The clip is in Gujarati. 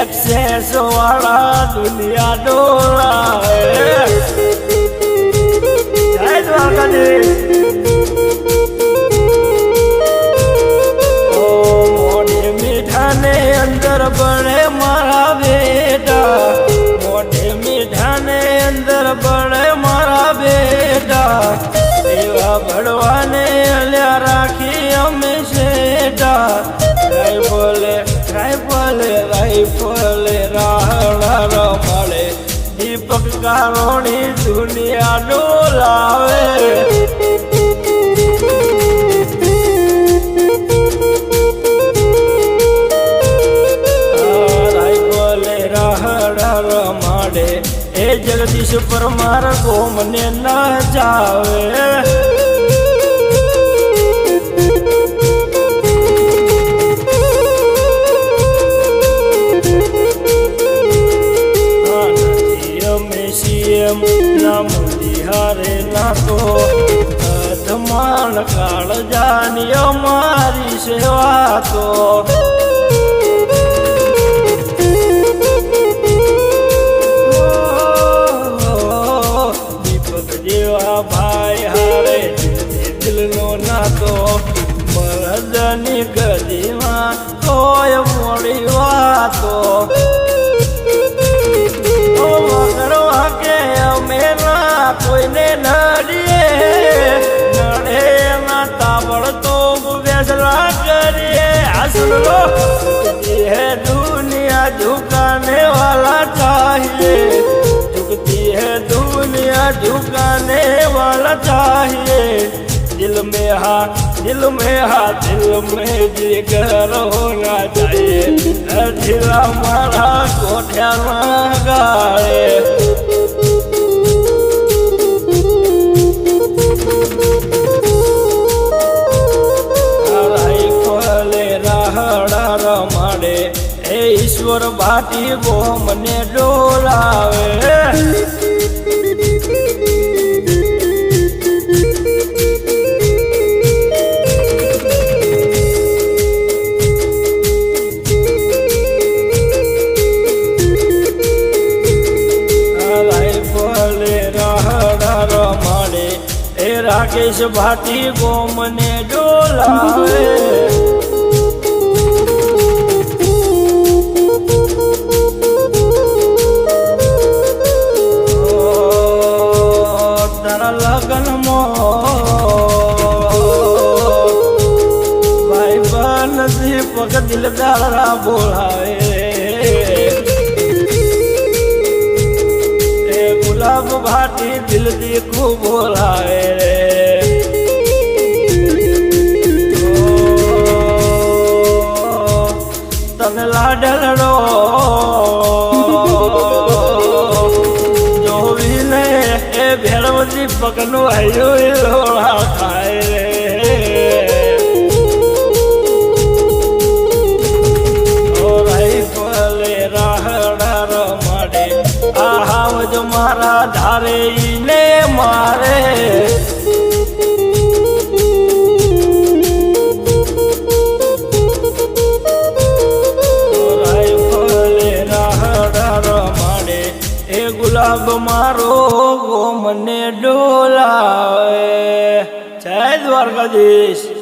એક્સેસ વાળા દુનિયા ડોળા જય દ્વારકાધીશ. ઓ મોઢે મીઠાને અંદર બળે મારા બેટા. મોઢે મીઠાને અંદર બળે મારા બેટા. એવા ભળવાને કારોણી દુનિયા ડોલાવે જગદીશ પરમાર ગોમને ના જાવે. હારે ના તો ધમાલ કાળ જાણ્યો અમારી સેવા તો દીપક જેવા ભાઈ હારે દિલનો નાતો. મરદની ગદીમાં હોય મોડી વાતો. सुनो है दुनिया झुकाने वाला चाहिए। झुकती है दुनिया झुकाने वाला चाहिए। दिल में हा, दिल में हा, दिल में जिगर होना चाहिए। दिला मारा, कोठ्या गाड़े। ઈશ્વર બાટી ગો મને ડોલાવે રાકેશ ભાટી ગો મને ડોલાવે દીપક દિલદારા બોલાવે. એ ગુલાબ ભાટી દિલ દીખું બોલાવે. રે તને લાડલડો જોવીને એ ભેળવ પગનું હૈયું લોળા ખાય. ગુલાબ મારો મને ડોલાવે. જય દ્વારકાધીશ.